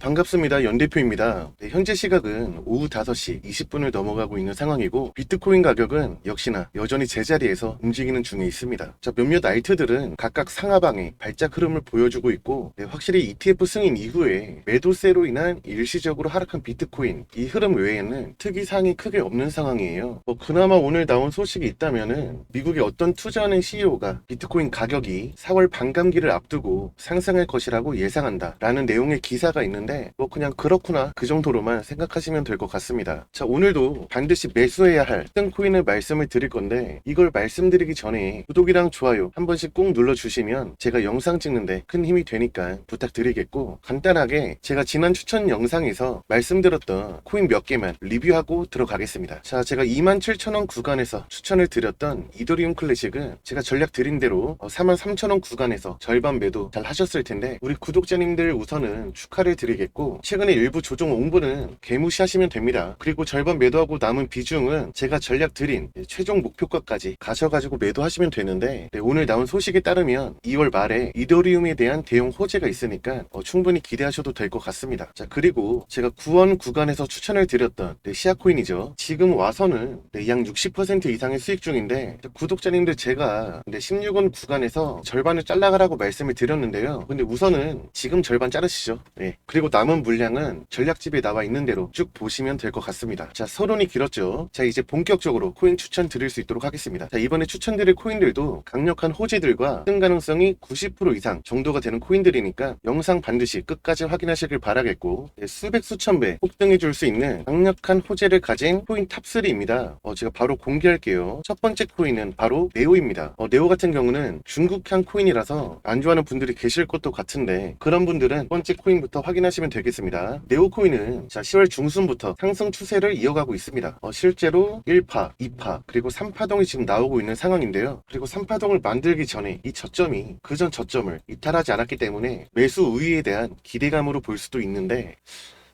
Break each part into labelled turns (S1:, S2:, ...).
S1: 반갑습니다. 연 대표입니다. 네, 현재 시각은 오후 5시 20분을 넘어가고 있는 상황이고 비트코인 가격은 역시나 여전히 제자리에서 움직이는 중에 있습니다. 자, 몇몇 알트들은 각각 상하방의 발작 흐름을 보여주고 있고 네, 확실히 ETF 승인 이후에 매도세로 인한 일시적으로 하락한 비트코인 이 흐름 외에는 특이사항이 크게 없는 상황이에요. 뭐 그나마 오늘 나온 소식이 있다면은 미국의 어떤 투자하는 CEO가 비트코인 가격이 4월 반감기를 앞두고 상승할 것이라고 예상한다 라는 내용의 기사가 있는데 뭐 그냥 그렇구나 그 정도로만 생각하시면 될 것 같습니다. 자 오늘도 반드시 매수해야 할 뜬코인을 말씀을 드릴 건데 이걸 말씀드리기 전에 구독이랑 좋아요 한 번씩 꼭 눌러주시면 제가 영상 찍는데 큰 힘이 되니까 부탁드리겠고 간단하게 제가 지난 추천 영상에서 말씀드렸던 코인 몇 개만 리뷰하고 들어가겠습니다. 자 제가 27,000원 구간에서 추천을 드렸던 이더리움 클래식은 제가 전략 드린 대로 어, 43,000원 구간에서 절반 매도 잘 하셨을 텐데 우리 구독자님들 우선은 축하를 드리 겠고 최근에 일부 조정 옹부는 개무시하시면 됩니다. 그리고 절반 매도하고 남은 비중은 제가 전략 드린 최종 목표가까지 가셔가지고 매도하시면 되는데 네, 오늘 나온 소식에 따르면 2월 말에 이더리움에 대한 대형 호재가 있으니까 어, 충분히 기대하셔도 될 것 같습니다. 자 그리고 제가 9원 구간에서 추천을 드렸던 네, 시아코인이죠. 지금 와서는 네, 약60% 이상의 수익 중인데 구독자님들 제가 네, 16원 구간에서 절반을 잘라가라고 말씀을 드렸는데요. 근데 우선은 지금 절반 자르시죠. 네. 그리고 남은 물량은 전략집에 나와 있는 대로 쭉 보시면 될 것 같습니다. 자 서론이 길었죠. 자 이제 본격적으로 코인 추천 드릴 수 있도록 하겠습니다. 자 이번에 추천드릴 코인들도 강력한 호재들과 승 가능성이 90% 이상 정도가 되는 코인들이니까 영상 반드시 끝까지 확인하시길 바라겠고 네, 수백 수천 배 폭등해 줄 수 있는 강력한 호재를 가진 코인 탑3입니다. 어, 제가 바로 공개할게요. 첫 번째 코인은 바로 네오입니다. 어, 네오 같은 경우는 중국향 코인이라서 안 좋아하는 분들이 계실 것도 같은데 그런 분들은 첫 번째 코인부터 확인하시 면 되겠습니다. 네오 코인은 자 10월 중순부터 상승 추세를 이어가고 있습니다. 어, 실제로 1파, 2파 그리고 3파동이 지금 나오고 있는 상황인데요. 그리고 3파동을 만들기 전에 이 저점이 그전 저점을 이탈하지 않았기 때문에 매수 우위에 대한 기대감으로 볼 수도 있는데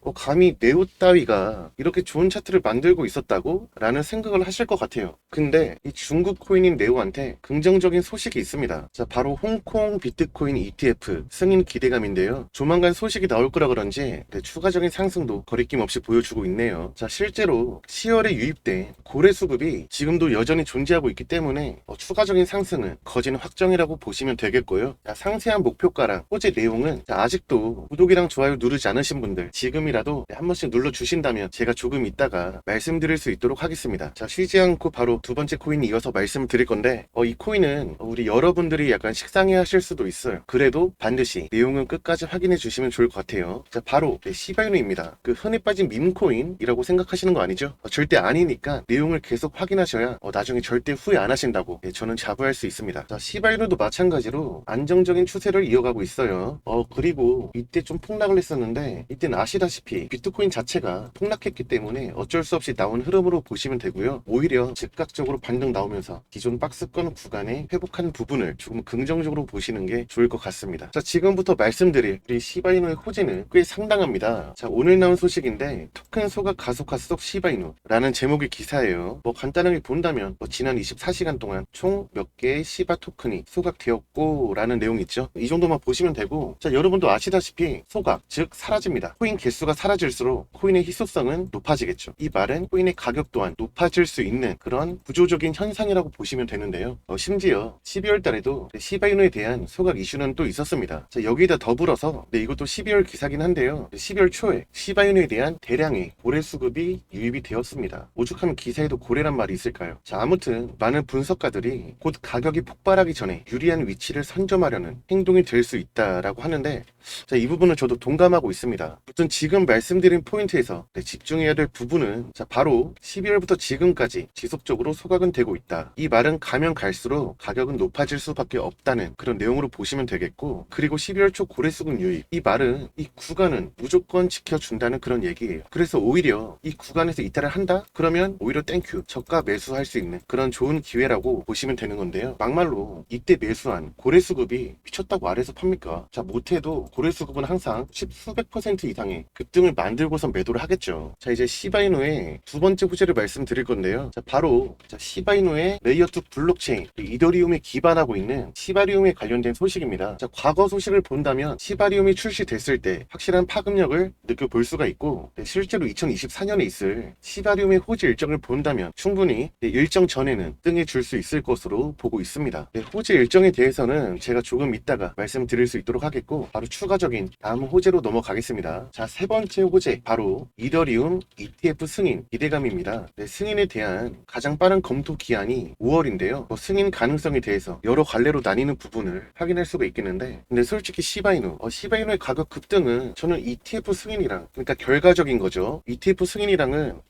S1: 어, 감히 네오 따위가 이렇게 좋은 차트를 만들고 있었다고? 라는 생각을 하실 것 같아요. 근데 이 중국 코인인 네오한테 긍정적인 소식이 있습니다. 자, 바로 홍콩 비트코인 ETF 승인 기대감인데요. 조만간 소식이 나올 거라 그런지 네, 추가적인 상승도 거리낌 없이 보여주고 있네요. 자, 실제로 10월에 유입된 고래 수급이 지금도 여전히 존재하고 있기 때문에 어, 추가적인 상승은 거진 확정이라고 보시면 되겠고요. 자, 상세한 목표가랑 호재 내용은 자, 아직도 구독이랑 좋아요 누르지 않으신 분들 지금이 라도 네, 한 번씩 눌러 주신다면 제가 조금 이따가 말씀드릴 수 있도록 하겠습니다. 자 쉬지 않고 바로 두 번째 코인 이어서 말씀을 드릴 건데 어, 이 코인은 우리 여러분들이 약간 식상해 하실 수도 있어요. 그래도 반드시 내용은 끝까지 확인해 주시면 좋을 것 같아요. 자 바로 네, 시바이누입니다. 그 흔히 빠진 밈코인이라고 생각하시는 거 아니죠? 어, 절대 아니니까 내용을 계속 확인하셔야 어, 나중에 절대 후회 안 하신다고 네, 저는 자부할 수 있습니다. 자 시바이누도 마찬가지로 안정적인 추세를 이어가고 있어요. 어 그리고 이때 좀 폭락을 했었는데 이때는 아시다시피 비트코인 자체가 폭락했기 때문에 어쩔 수 없이 나온 흐름으로 보시면 되고요. 오히려 즉각적으로 반등 나오면서 기존 박스권 구간에 회복한 부분을 조금 긍정적으로 보시는 게 좋을 것 같습니다. 자 지금부터 말씀드릴 우리 시바이누의 호재는 꽤 상당합니다. 자 오늘 나온 소식인데 토큰 소각 가속화 속 시바이누라는 제목의 기사예요. 뭐 간단하게 본다면 뭐 지난 24시간 동안 총 몇 개의 시바 토큰이 소각되었고 라는 내용이 있죠. 이 정도만 보시면 되고 자 여러분도 아시다시피 소각 즉 사라집니다. 코인 개수가 사라질수록 코인의 희소성은 높아지겠죠. 이 말은 코인의 가격 또한 높아질 수 있는 그런 구조적인 현상이라고 보시면 되는데요. 어, 심지어 12월 달에도 시바이누에 대한 소각 이슈는 또 있었습니다. 자, 여기다 더불어서 네, 이것도 12월 기사긴 한데요. 12월 초에 시바이누에 대한 대량의 고래 수급이 유입이 되었습니다. 오죽하면 기사에도 고래란 말이 있을까요? 자, 아무튼 많은 분석가들이 곧 가격이 폭발하기 전에 유리한 위치를 선점하려는 행동이 될 수 있다라고 하는데 자, 이 부분은 저도 동감하고 있습니다. 아무튼 지금 말씀드린 포인트에서 네, 집중해야 될 부분은 자, 바로 12월부터 지금까지 지속적으로 소각은 되고 있다. 이 말은 가면 갈수록 가격은 높아질 수밖에 없다는 그런 내용으로 보시면 되겠고 그리고 12월 초 고래수급 유입 이 말은 이 구간은 무조건 지켜준다는 그런 얘기예요. 그래서 오히려 이 구간에서 이탈을 한다? 그러면 오히려 땡큐 저가 매수할 수 있는 그런 좋은 기회라고 보시면 되는 건데요. 막말로 이때 매수한 고래수급이 미쳤다고 아래서 팝니까? 자 못해도 고래 수급은 항상 십수백 퍼센트 이상의 급등을 만들고선 매도를 하겠죠. 자 이제 시바이노의 두 번째 호재를 말씀드릴 건데요. 자 바로 자, 시바이노의 레이어2 블록체인 이더리움에 기반하고 있는 시바리움에 관련된 소식입니다. 자 과거 소식을 본다면 시바리움이 출시됐을 때 확실한 파급력을 느껴볼 수가 있고 네, 실제로 2024년에 있을 시바리움의 호재 일정을 본다면 충분히 네, 일정 전에는 등에 줄 수 있을 것으로 보고 있습니다. 네, 호재 일정에 대해서는 제가 조금 이따가 말씀드릴 수 있도록 하겠고 바로 추 가적인 다음 호재로 넘어가겠습니다. 자 세 번째 호재 바로 이더리움 ETF 승인 기대감입니다. 네, 승인에 대한 가장 빠른 검토 기한이 5월인데요. 뭐 승인 가능성에 대해서 여러 갈래로 나뉘는 부분을 확인할 수가 있겠는데 근데 솔직히 시바이누 어, 시바이누의 가격 급등은 저는 ETF 승인이랑 그러니까 결과적인 거죠. ETF 승인이랑은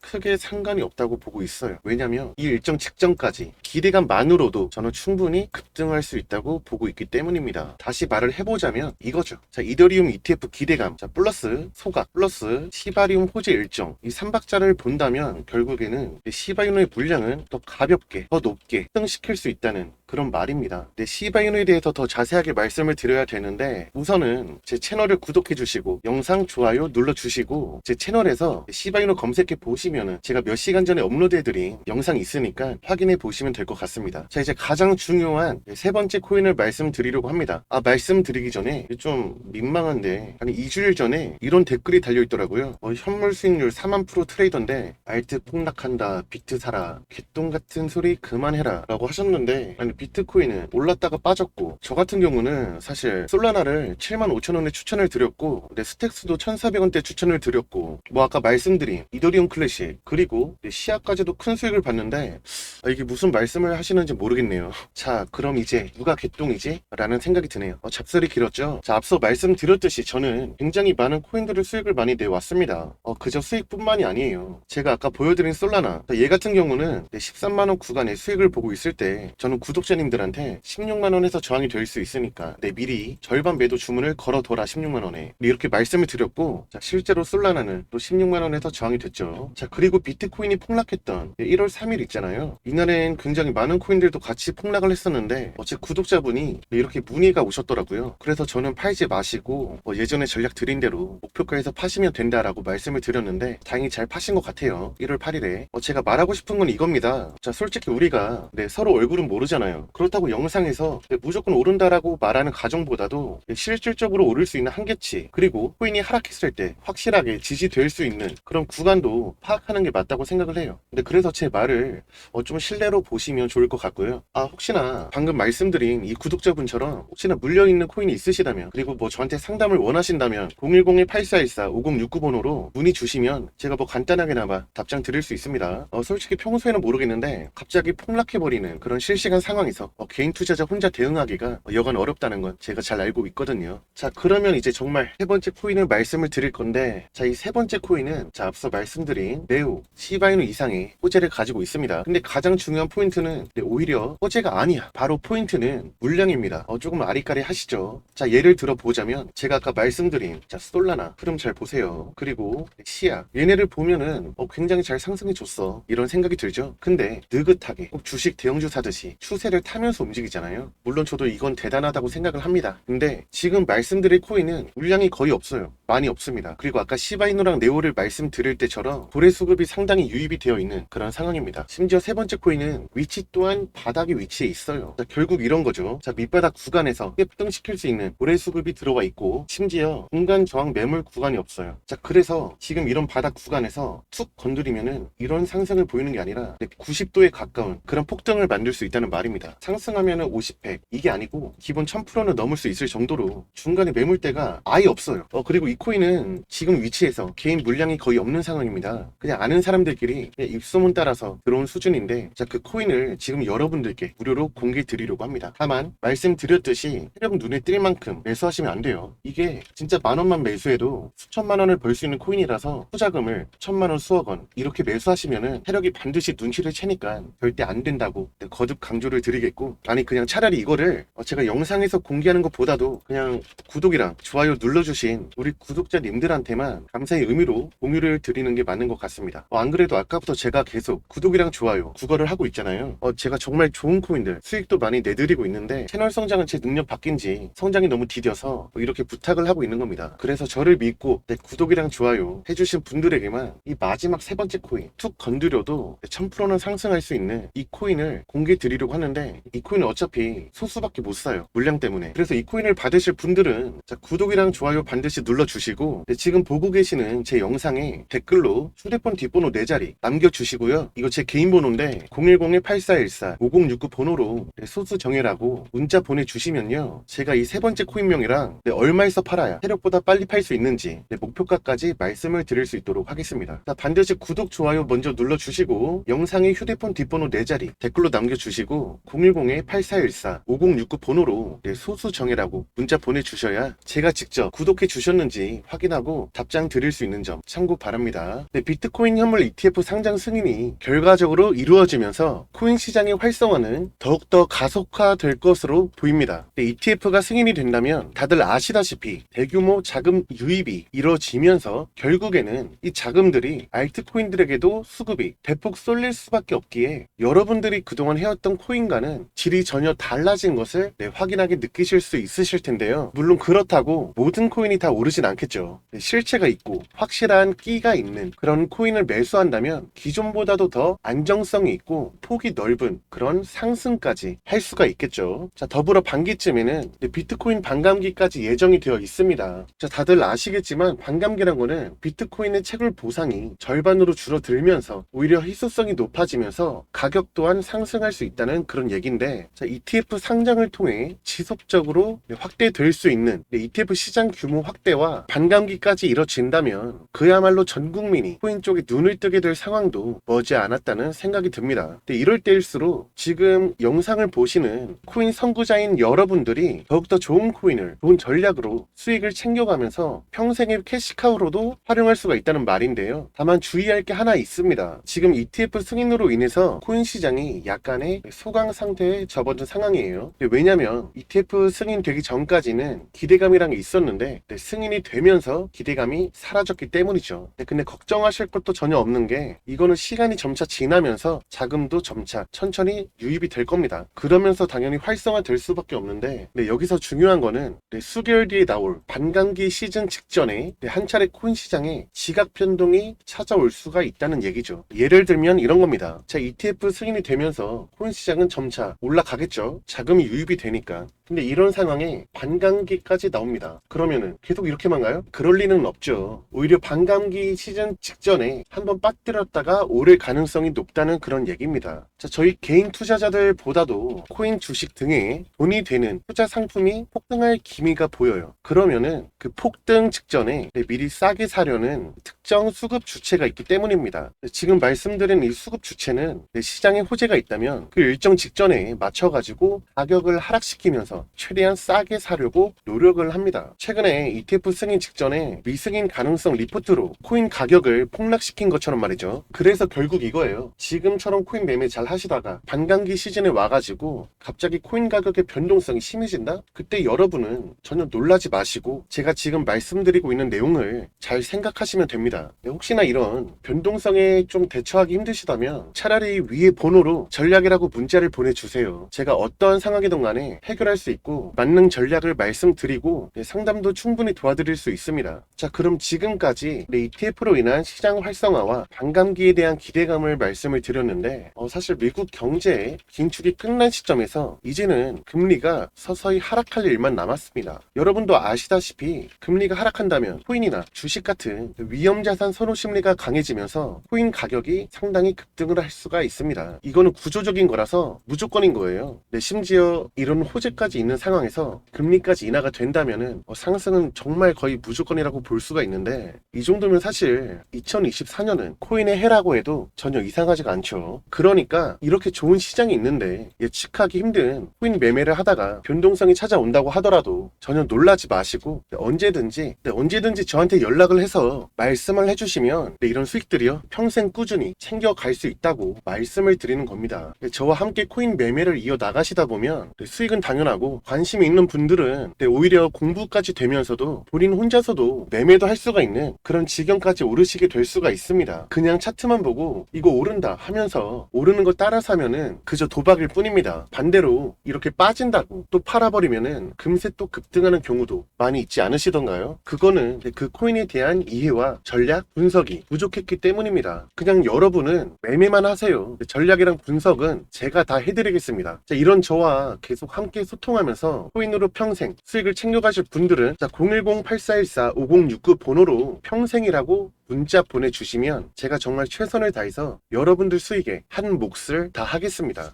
S1: 크게 상관이 없다고 보고 있어요. 왜냐면 이 일정 직전까지 기대감만으로도 저는 충분히 급등할 수 있다고 보고 있기 때문입니다. 다시 말을 해보자면 이거죠. 자, 이더리움 ETF 기대감, 자, 플러스 소각, 플러스 시바리움 호재 일정 이 3박자를 본다면 결국에는 시바이노의 물량은 더 가볍게, 더 높게 급등시킬 수 있다는 그런 말입니다. 네, 시바이노에 대해서 더 자세하게 말씀을 드려야 되는데 우선은 제 채널을 구독해 주시고 영상 좋아요 눌러 주시고 제 채널에서 시바이노 검색해 보시면은 제가 몇 시간 전에 업로드해 드린 영상이 있으니까 확인해 보시면 될 것 같습니다. 자 이제 가장 중요한 세 번째 코인을 말씀드리려고 합니다. 아 말씀드리기 전에 좀 민망한데 아니 2주일 전에 이런 댓글이 달려 있더라고요. 어, 현물 수익률 4만 프로 트레이더인데 알트 폭락한다 비트 사라 개똥 같은 소리 그만해라 라고 하셨는데 아니 비트코인은 올랐다가 빠졌고 저 같은 경우는 사실 솔라나를 7만 5천 원에 추천을 드렸고 근데 스택스도 1,400원대 추천을 드렸고 뭐 아까 말씀드린 이더리움 클래식 그리고 시아까지도 큰 수익을 봤는데 아, 이게 무슨 말씀을 하시는지 모르겠네요. 자 그럼 이제 누가 개똥이지? 라는 생각이 드네요. 어, 잡설이 길었죠? 자 앞서 말씀드렸듯이 저는 굉장히 많은 코인들을 수익을 많이 내왔습니다. 어, 그저 수익뿐만이 아니에요. 제가 아까 보여드린 솔라나 얘 같은 경우는 13만원 구간의 수익을 보고 있을 때 저는 구독자 님들한테 16만 원에서 저항이 될 수 있으니까 내 미리 절반 매도 주문을 걸어둬라 16만 원에. 이렇게 말씀을 드렸고 자, 실제로 솔라나는 또 16만 원에서 저항이 됐죠. 자 그리고 비트코인이 폭락했던 1월 3일 있잖아요. 이날엔 굉장히 많은 코인들도 같이 폭락을 했었는데 어, 제 구독자분이 이렇게 문의가 오셨더라고요. 그래서 저는 팔지 마시고 어, 예전에 전략 드린 대로 목표가에서 파시면 된다라고 말씀을 드렸는데 다행히 잘 파신 것 같아요. 1월 8일에. 어, 제가 말하고 싶은 건 이겁니다. 자 솔직히 우리가 네, 서로 얼굴은 모르잖아요 그렇다고 영상에서 네, 무조건 오른다라고 말하는 가정보다도 네, 실질적으로 오를 수 있는 한계치 그리고 코인이 하락했을 때 확실하게 지지될 수 있는 그런 구간도 파악하는 게 맞다고 생각을 해요. 근데 그래서 제 말을 어, 좀 신뢰로 보시면 좋을 것 같고요. 아 혹시나 방금 말씀드린 이 구독자분처럼 혹시나 물려있는 코인이 있으시다면 그리고 뭐 저한테 상담을 원하신다면 010-8414-5069번호로 문의 주시면 제가 뭐 간단하게나마 답장 드릴 수 있습니다. 어, 솔직히 평소에는 모르겠는데 갑자기 폭락해버리는 그런 실시간 상황 에서 어, 개인 투자자 혼자 대응하기가 어, 여간 어렵다는 건 제가 잘 알고 있거든요. 자 그러면 이제 정말 세 번째 코인을 말씀을 드릴 건데 자 이 세 번째 코인은 자 앞서 말씀드린 매우 시바이누 이상의 호재를 가지고 있습니다. 근데 가장 중요한 포인트는 네, 오히려 호재가 아니야. 바로 포인트는 물량입니다. 어, 조금 아리까리 하시죠. 자 예를 들어 보자면 제가 아까 말씀드린 자 솔라나 흐름 잘 보세요. 그리고 시야. 얘네를 보면은 어, 굉장히 잘 상승해 줬어. 이런 생각이 들죠? 근데 느긋하게 꼭 주식 대형주 사듯이 추세 를 타면서 움직이잖아요. 물론 저도 이건 대단하다고 생각을 합니다. 근데 지금 말씀드릴 코인은 물량이 거의 없어요. 많이 없습니다. 그리고 아까 시바이누랑 네오를 말씀드릴 때처럼 고래 수급이 상당히 유입이 되어 있는 그런 상황입니다. 심지어 세 번째 코인은 위치 또한 바닥에 위치해 있어요. 자, 결국 이런 거죠. 자 밑바닥 구간에서 급등시킬 수 있는 고래 수급이 들어와 있고 심지어 공간 저항 매물 구간이 없어요. 자 그래서 지금 이런 바닥 구간에서 툭 건드리면은 이런 상승을 보이는 게 아니라 90도에 가까운 그런 폭등을 만들 수 있다는 말입니다 상승하면은 50, 100 이게 아니고 기본 1000%는 넘을 수 있을 정도로 중간에 매물대가 아예 없어요. 어 그리고 이 코인은 지금 위치에서 개인 물량이 거의 없는 상황입니다. 그냥 아는 사람들끼리 그냥 입소문 따라서 들어온 수준인데 자 그 코인을 지금 여러분들께 무료로 공개 드리려고 합니다. 다만 말씀드렸듯이 세력 눈에 띌 만큼 매수하시면 안 돼요. 이게 진짜 만 원만 매수해도 수천만 원을 벌 수 있는 코인이라서 투자금을 천만 원 수억 원 이렇게 매수하시면은 세력이 반드시 눈치를 채니까 절대 안 된다고 거듭 강조를 드리 드리겠고 아니 그냥 차라리 이거를 어, 제가 영상에서 공개하는 것보다도 그냥 구독이랑 좋아요 눌러주신 우리 구독자님들한테만 감사의 의미로 공유를 드리는 게 맞는 것 같습니다. 어, 안 그래도 아까부터 제가 계속 구독이랑 좋아요 구걸을 하고 있잖아요. 어, 제가 정말 좋은 코인들 수익도 많이 내드리고 있는데 채널 성장은 제 능력 바뀐지 성장이 너무 디뎌서 뭐 이렇게 부탁을 하고 있는 겁니다. 그래서 저를 믿고 내 구독이랑 좋아요 해주신 분들에게만 이 마지막 세 번째 코인 툭 건드려도 1000%는 상승할 수 있는 이 코인을 공개 드리려고 하는데 이 코인은 어차피 소수밖에 못 사요. 물량 때문에. 그래서 이 코인을 받으실 분들은 자, 구독이랑 좋아요 반드시 눌러주시고 네, 지금 보고 계시는 제 영상에 댓글로 휴대폰 뒷번호 4자리 남겨주시고요. 이거 제 개인 번호인데 010-8414-5069 번호로 네, 소수 정해라고 문자 보내주시면요. 제가 이 세 번째 코인명이랑 네, 얼마에서 팔아야 세력보다 빨리 팔 수 있는지 네, 목표가까지 말씀을 드릴 수 있도록 하겠습니다. 자, 반드시 구독 좋아요 먼저 눌러주시고 영상에 휴대폰 뒷번호 4자리 댓글로 남겨주시고 010-8414-5069 번호로 네, 소수 정해라고 문자 보내주셔야 제가 직접 구독해 주셨는지 확인하고 답장 드릴 수 있는 점 참고 바랍니다. 네, 비트코인 현물 ETF 상장 승인이 결과적으로 이루어지면서 코인 시장의 활성화는 더욱더 가속화될 것으로 보입니다. 네, ETF가 승인이 된다면 다들 아시다시피 대규모 자금 유입이 이루어지면서 결국에는 이 자금들이 알트코인들에게도 수급이 대폭 쏠릴 수밖에 없기에 여러분들이 그동안 해왔던 코인과 는 질이 전혀 달라진 것을 네, 확인하게 느끼실 수 있으실 텐데요. 물론 그렇다고 모든 코인이 다 오르진 않겠죠. 네, 실체가 있고 확실한 끼가 있는 그런 코인을 매수한다면 기존보다도 더 안정성이 있고 폭이 넓은 그런 상승까지 할 수가 있겠죠. 자, 더불어 반기쯤에는 네, 비트코인 반감기까지 예정이 되어 있습니다. 자, 다들 아시겠지만 반감기란 거는 비트코인의 채굴 보상이 절반으로 줄어들면서 오히려 희소성이 높아지면서 가격 또한 상승할 수 있다는 그런 얘기인데 자, ETF 상장을 통해 지속적으로 네, 확대될 수 있는 네, ETF 시장 규모 확대와 반감기까지 이뤄진다면 그야말로 전 국민이 코인 쪽에 눈을 뜨게 될 상황도 머지않았다는 생각이 듭니다. 이럴 때일수록 지금 영상을 보시는 코인 선구자인 여러분들이 더욱더 좋은 코인을 좋은 전략으로 수익을 챙겨가면서 평생의 캐시카우로도 활용할 수가 있다는 말인데요. 다만 주의할 게 하나 있습니다. 지금 ETF 승인으로 인해서 코인 시장이 약간의 소강 상태에 접어든 상황이에요. 근데 왜냐면 ETF 승인 되기 전까지는 기대감이란 게 있었는데 네, 승인이 되면서 기대감이 사라졌기 때문이죠. 네, 근데 걱정하실 것도 전혀 없는 게 이거는 시간이 점차 지나면서 자금도 점차 천천히 유입이 될 겁니다. 그러면서 당연히 활성화될 수밖에 없는데 네, 여기서 중요한 거는 네, 수개월 뒤에 나올 반감기 시즌 직전에 네, 한 차례 코인 시장에 지각 변동이 찾아올 수가 있다는 얘기죠. 예를 들면 이런 겁니다. 자, ETF 승인이 되면서 코인 시장은 점차 올라가겠죠. 자금이 유입이 되니까. 근데 이런 상황에 반감기까지 나옵니다. 그러면은 계속 이렇게만 가요? 그럴 리는 없죠. 오히려 반감기 시즌 직전에 한번 빠뜨렸다가 오를 가능성이 높다는 그런 얘기입니다. 자, 저희 개인 투자자들보다도 코인 주식 등에 돈이 되는 투자 상품이 폭등할 기미가 보여요. 그러면은 그 폭등 직전에 네, 미리 싸게 사려는 특정 수급 주체가 있기 때문입니다. 네, 지금 말씀드린 이 수급 주체는 네, 시장에 호재가 있다면 그 일정 직전에 맞춰가지고 가격을 하락시키면서 최대한 싸게 사려고 노력을 합니다. 최근에 ETF 승인 직전에 미승인 가능성 리포트로 코인 가격을 폭락시킨 것처럼 말이죠. 그래서 결국 이거예요. 지금처럼 코인 매매 잘 하시다가 반감기 시즌에 와가지고 갑자기 코인 가격의 변동성이 심해진다? 그때 여러분은 전혀 놀라지 마시고 제가 지금 말씀드리고 있는 내용을 잘 생각하시면 됩니다. 네, 혹시나 이런 변동성에 좀 대처하기 힘드시다면 차라리 위에 번호로 전략이라고 문자를 보내주세요. 제가 어떠한 상황이든 간에 해결할 수 있고 맞는 전략을 말씀드리고 네, 상담도 충분히 도와드릴 수 있습니다. 자 그럼 지금까지 네, ETF로 인한 시장 활성화와 반감기에 대한 기대감을 말씀을 드렸는데 어, 사실 미국 경제의 긴축이 끝난 시점에서 이제는 금리가 서서히 하락할 일만 남았습니다. 여러분도 아시다시피 금리가 하락한다면 코인이나 주식 같은 위험자산 선호 심리가 강해지면서 코인 가격이 상당히 급등을 할 수가 있습니다. 이거는 구조적인 거라서 무조건인 거예요. 네, 심지어 이런 호재까지 있는 상황에서 금리까지 인하가 된다면은 어, 상승은 정말 거의 무조건이라고 볼 수가 있는데 이 정도면 사실 2024년은 코인의 해라고 해도 전혀 이상하지가 않죠. 그러니까 이렇게 좋은 시장이 있는데 예측하기 힘든 코인 매매를 하다가 변동성이 찾아온다고 하더라도 전혀 놀라지 마시고 네, 언제든지 네, 언제든지 저한테 연락을 해서 말씀을 해주시면 네, 이런 수익들이요 평생 꾸준히 챙겨갈 수 있다고 말씀을 드리는 겁니다. 네, 저와 함께 코인 매매를 이어 나가시다 보면 네, 수익은 당연하고 관심이 있는 분들은 네, 오히려 공부까지 되면서도 본인 혼자서도 매매도 할 수가 있는 그런 지경까지 오르시게 될 수가 있습니다. 그냥 차트만 보고 이거 오른다 하면서 오르는 거 따라 사면은 그저 도박일 뿐입니다. 반대로 이렇게 빠진다고 또 팔아버리면은 금세 또 급등하는 경우도 많이 있지 않으시던가요? 그거는 그 코인에 대한 이해와 전략, 분석이 부족했기 때문입니다. 그냥 여러분은 매매만 하세요. 전략이랑 분석은 제가 다 해드리겠습니다. 자, 이런 저와 계속 함께 소통 하면서 코인으로 평생 수익을 챙겨가실 분들은 자, 010-8414-5069 번호로 평생이라고 문자 보내주시면 제가 정말 최선을 다해서 여러분들 수익에 한 몫을 다 하겠습니다.